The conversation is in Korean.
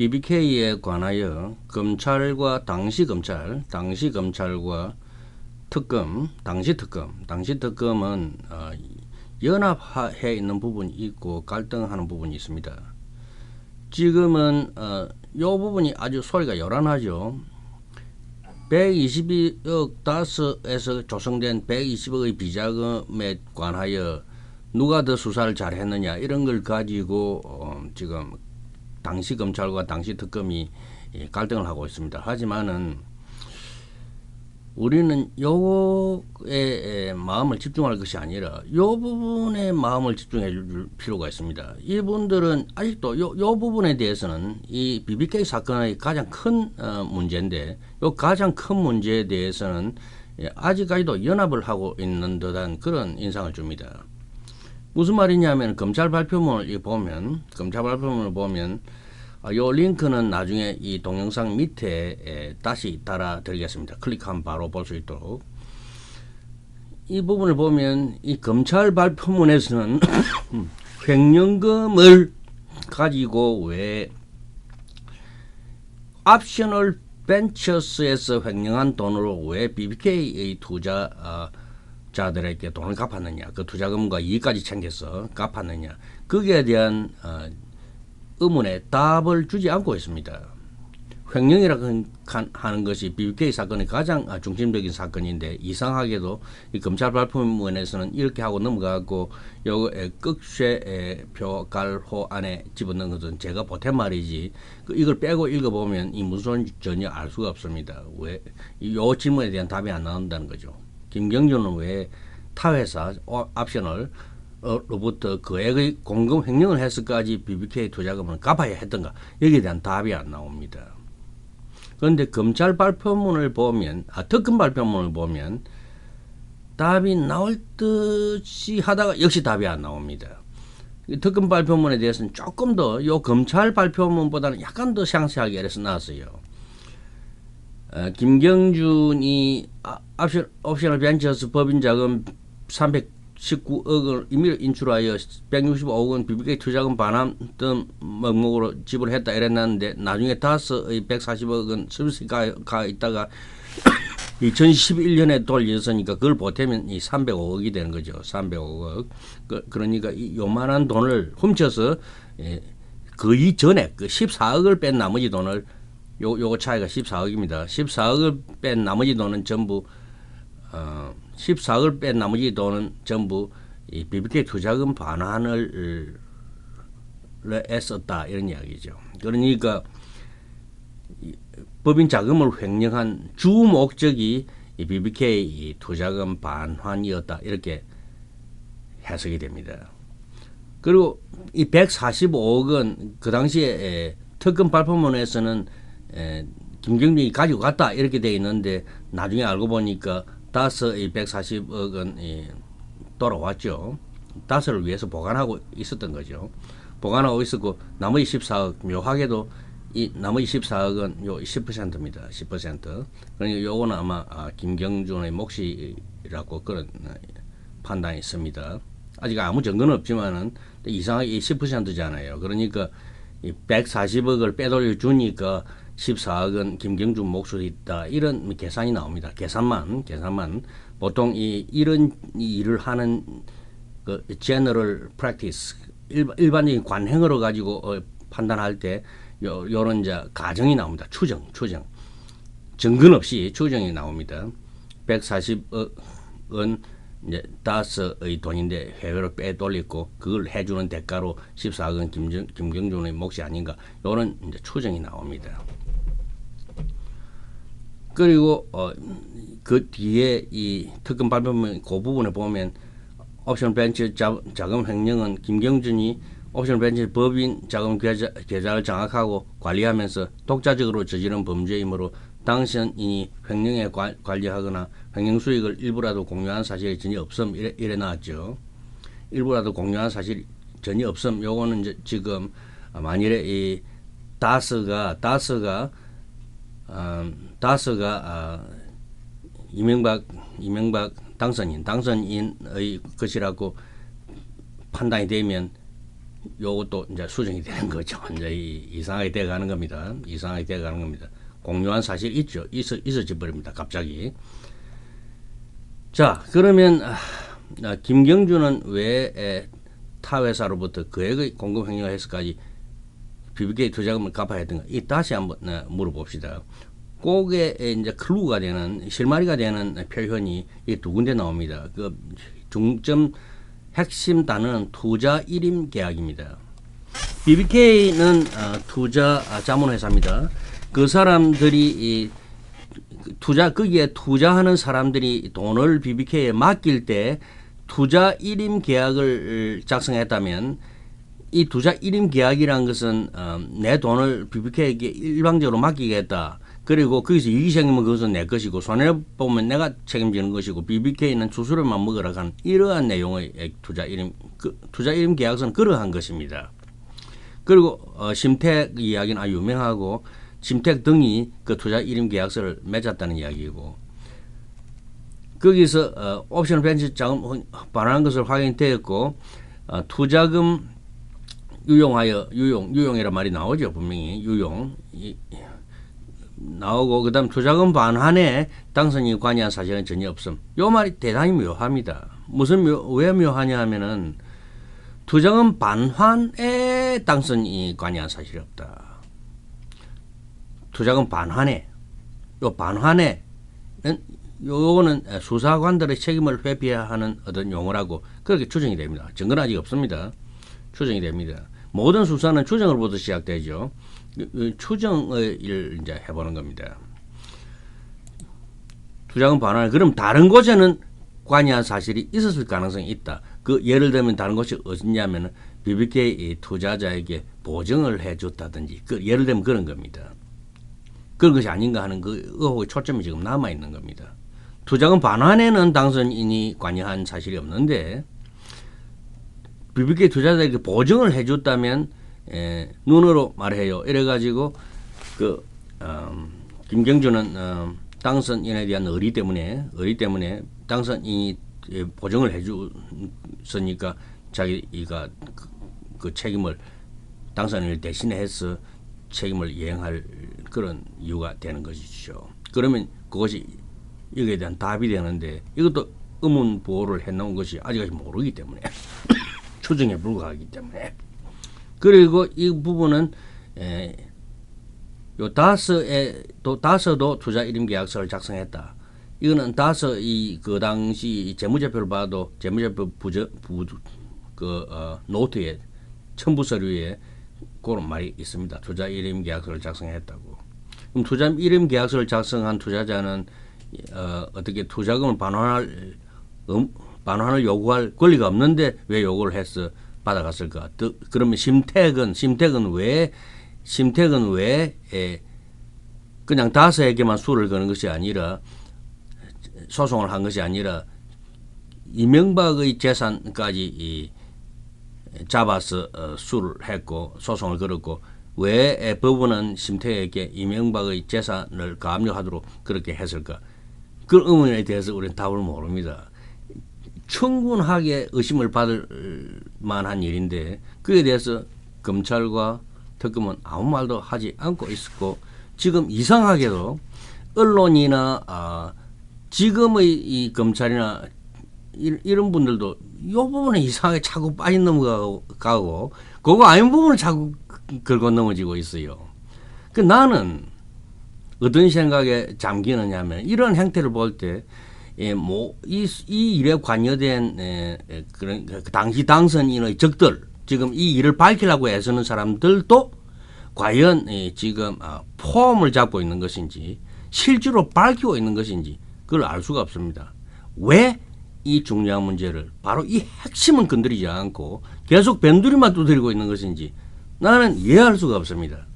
BBK에 관하여 검찰과 당시 검찰, 당시 검찰과 특검, 당시 특검, 당시 특검은 어, 연합해 있는 부분이 있고 갈등하는 부분이 있습니다. 지금은 어, 요 부분이 아주 소리가 요란하죠. 122억 다스에서 조성된 120억의 비자금에 관하여 누가 더 수사를 잘했느냐 이런 걸 가지고 어, 지금 당시 검찰과 당시 특검이 예, 갈등을 하고 있습니다. 하지만은 우리는 요거에 마음을 집중할 것이 아니라 요 부분에 마음을 집중해 줄 필요가 있습니다. 이분들은 아직도 요, 요 부분에 대해서는 이 BBK 사건의 가장 큰 어, 문제인데 요 가장 큰 문제에 대해서는 예, 아직까지도 연합을 하고 있는 듯한 그런 인상을 줍니다. 무슨 말이냐면 검찰 발표문을 보면 검찰 발표문을 보면 아, 요 링크는 나중에 이 동영상 밑에 다시 달아 드리겠습니다. 클릭하면 바로 볼 수 있도록. 이 부분을 보면 이 검찰 발표문에서는 횡령금을 가지고 왜 옵셔널 벤처스에서 횡령한 돈으로 왜 BBK의 투자 자들에게 돈을 갚았느냐, 그 투자금과 이익까지 챙겨서 갚았느냐, 거기에 대한 어, 의문에 답을 주지 않고 있습니다. 횡령이라고 하는 것이 BBK 사건의 가장 중심적인 사건인데 이상하게도 이 검찰 발표문에서는 이렇게 하고 넘어가고 요거에 끝쇠 표 갈호 안에 집어넣은 것은 제가 보탠 말이지 그 이걸 빼고 읽어보면 이 무슨 전혀 알 수가 없습니다. 왜 요 질문에 대한 답이 안 나온다는 거죠. 김경준은 왜 타회사 옵션을 어, 로부터 그액의 공금 횡령을 해서까지 BBK 투자금을 갚아야 했던가 여기에 대한 답이 안 나옵니다. 그런데 검찰 발표문을 보면 아 특검 발표문을 보면 답이 나올 듯이 하다가 역시 답이 안 나옵니다. 특검 발표문에 대해서는 조금 더 요 검찰 발표문보다는 약간 더 상세하게 이래서 나왔어요. 어, 김경준이 아, 옵션, 옵셔널 벤처스 법인 자금 300 19억을 임의로 인출하여 165억 원 BBK 투자금 반환 등 명목으로 지불했다 이랬는데 나중에 다스의 140억 원 서비스 가, 가 있다가 2011년에 돌려서니까 그걸 보태면 이 305억이 되는 거죠. 305억. 그, 그러니까 이 요만한 돈을 훔쳐서 예, 그 이전에 그 14억을 뺀 나머지 돈을 요, 요거 차이가 14억입니다. 14억을 뺀 나머지 돈은 전부 어, 14억을 뺀 나머지 돈은 전부 이 BBK 투자금 반환을 애썼다 이런 이야기죠. 그러니까 법인 자금을 횡령한 주 목적이 이 BBK 투자금 반환이었다 이렇게 해석이 됩니다. 그리고 이 145억은 그 당시에 특검 발표문에서는 김경준이 가지고 갔다 이렇게 돼 있는데 나중에 알고 보니까 다스의 140억 원이 돌아왔죠. 다스를 위해서 보관하고 있었던 거죠. 보관하고 있었고 나머지 14억 묘하게도 이 나머지 14억은 요 10%입니다. 10%. 그러니까 요거는 아마 아, 김경준의 몫이라고 그런 판단이 있습니다. 아직 아무 증거는 없지만은 이상하게 10%잖아요. 그러니까 이 140억을 빼돌려 주니까 14억은 김경준 목소리 있다 이런 계산이 나옵니다. 계산만 계산만 보통 이 이런 일을 하는 그 제너럴 프랙티스 일반 적인 관행으로 가지고 어, 판단할 때 요, 요런 이제 가정이 나옵니다. 추정 추정 증근 없이 추정이 나옵니다. 140억은 이제 다스의 돈인데 해외로 빼돌리고 그걸 해주는 대가로 14억은 김정, 김경준의 몫이 아닌가 요런 이제 추정이 나옵니다. 그리고 어, 그 뒤에 이 특검 발표문 그 부분에 보면 옵션 벤처 자, 금 횡령은 김경준이 옵션 벤처 법인 자금 계좌, 계좌를 장악하고 관리하면서 독자적으로 저지른 범죄이므로 당선인이 횡령에 관, 관리하거나 횡령 수익을 일부라도 공유한 사실이 전혀 없음 이래, 이래 나왔죠. 일부라도 공유한 사실이 전혀 없음 요거는 이제 지금 만일에 이 다스가 다스가 어, 다스가 어, 이명박 이명박 당선인 당선인의 것이라고 판단이 되면 요것도 이제 수정이 되는 거죠. 이제 이- 이상하게 돼 가는 겁니다. 이상하게 돼 가는 겁니다. 공유한 사실 있죠. 있어 있어져 버립니다. 갑자기. 자, 그러면 아, 아, 김경주는 왜 에, 타 회사로부터 그액의 공급 횡령을 해서까지 BBK 투자금을 갚아야 했던가? 이 다시 한번 어, 물어봅시다. 꼭에 이제 클루가 되는 실마리가 되는 표현이 이 두 군데 나옵니다. 그 중점 핵심 단어는 투자 일임 계약입니다. BBK는 어, 투자 아, 자문회사입니다. 그 사람들이 이 투자 거기에 투자하는 사람들이 돈을 BBK에 맡길 때 투자 일임 계약을 작성했다면 이 투자 일임 계약이란 것은 어, 내 돈을 BBK에게 일방적으로 맡기겠다. 그리고 거기서 이익이 생기면 그것은 내 것이고 손해 보면 내가 책임지는 것이고 BBK는 주수료만 먹으라 하는 이러한 내용의 투자 일임 그, 투자 일임 계약서는 그러한 것입니다. 그리고 어, 심택 이야기는 아주 유명하고 심택 등이 그 투자 일임 계약서를 맺었다는 이야기이고 거기서 어, 옵션 벤치 자금 반환한 것을 확인되었고 어, 투자금 유용하여 유용 유용이란 말이 나오죠 분명히 유용 이, 나오고 그다음 투자금 반환에 당선인이 관여한 사실은 전혀 없음. 요 말이 대단히 묘합니다. 무슨 묘, 왜 묘하냐 하면은 투자금 반환에 당선인이 관여한 사실이 없다. 투자금 반환에 요 반환에는 요거는 수사관들의 책임을 회피해야 하는 어떤 용어라고 그렇게 추정이 됩니다. 증거는 아직 없습니다. 추정이 됩니다. 모든 수사는 추정으로부터 시작되죠. 그, 그 추정을 이제 해보는 겁니다. 투자금 반환 그럼 다른 곳에는 관여한 사실이 있었을 가능성이 있다. 그 예를 들면 다른 곳이 어디냐면은 BBK 이 투자자에게 보증을 해줬다든지 그 예를 들면 그런 겁니다. 그런 것이 아닌가 하는 그 의혹의 초점이 지금 남아 있는 겁니다. 투자금 반환에는 당선인이 관여한 사실이 없는데 BBK 투자자에게 보증을 해줬다면 에, 눈으로 말해요. 이래가지고 그 음, 김경주는 음, 당선인에 대한 의리 때문에 의리 때문에 당선인이 예, 보증을 해줬으니까 자기가 그, 그 책임을 당선인을 대신해서 책임을 이행할 그런 이유가 되는 것이죠. 그러면 그것이 여기에 대한 답이 되는데 이것도 의문 보호를 해놓은 것이 아직까지 모르기 때문에 추정에 불과하기 때문에 그리고 이 부분은 에, 요 다스에 또 다스도 투자 이름 계약서를 작성했다. 이거는 다스 이 그 당시 재무제표를 봐도 재무제표 부저 부그 어, 노트에 첨부 서류에 그런 말이 있습니다. 투자 이름 계약서를 작성했다고. 그럼 투자 이름 계약서를 작성한 투자자는 어, 어떻게 투자금을 반환할 음, 반환을 요구할 권리가 없는데 왜 요구를 해서 받아갔을까? 또 그러면 심택은 심택은 왜 심택은 왜 에, 그냥 다스에게만 수를 거는 것이 아니라 소송을 한 것이 아니라 이명박의 재산까지 이 잡아서 어, 수를 했고 소송을 걸었고 왜 법원은 심태에게 이명박의 재산을 감료하도록 그렇게 했을까? 그 의문에 대해서 우리는 답을 모릅니다. 충분하게 의심을 받을 만한 일인데 그에 대해서 검찰과 특검은 아무 말도 하지 않고 있었고 지금 이상하게도 언론이나 아, 지금의 이 검찰이나 이, 이런 분들도 이 부분에 이상하게 자꾸 빠진 넘어가고 가고 그거 아닌 부분을 자꾸 긁어 넘어지고 있어요. 그 나는 어떤 생각에 잠기느냐면 이런 행태를 볼때 예, 뭐, 이, 이 일에 관여된, 에, 에, 그런, 그 당시 당선인의 적들, 지금 이 일을 밝히려고 애쓰는 사람들도 과연 예, 지금 아, 폼을 잡고 있는 것인지 실제로 밝히고 있는 것인지 그걸 알 수가 없습니다. 왜 이 중요한 문제를 바로 이 핵심은 건드리지 않고 계속 변두리만 두드리고 있는 것인지 나는 이해할 수가 없습니다.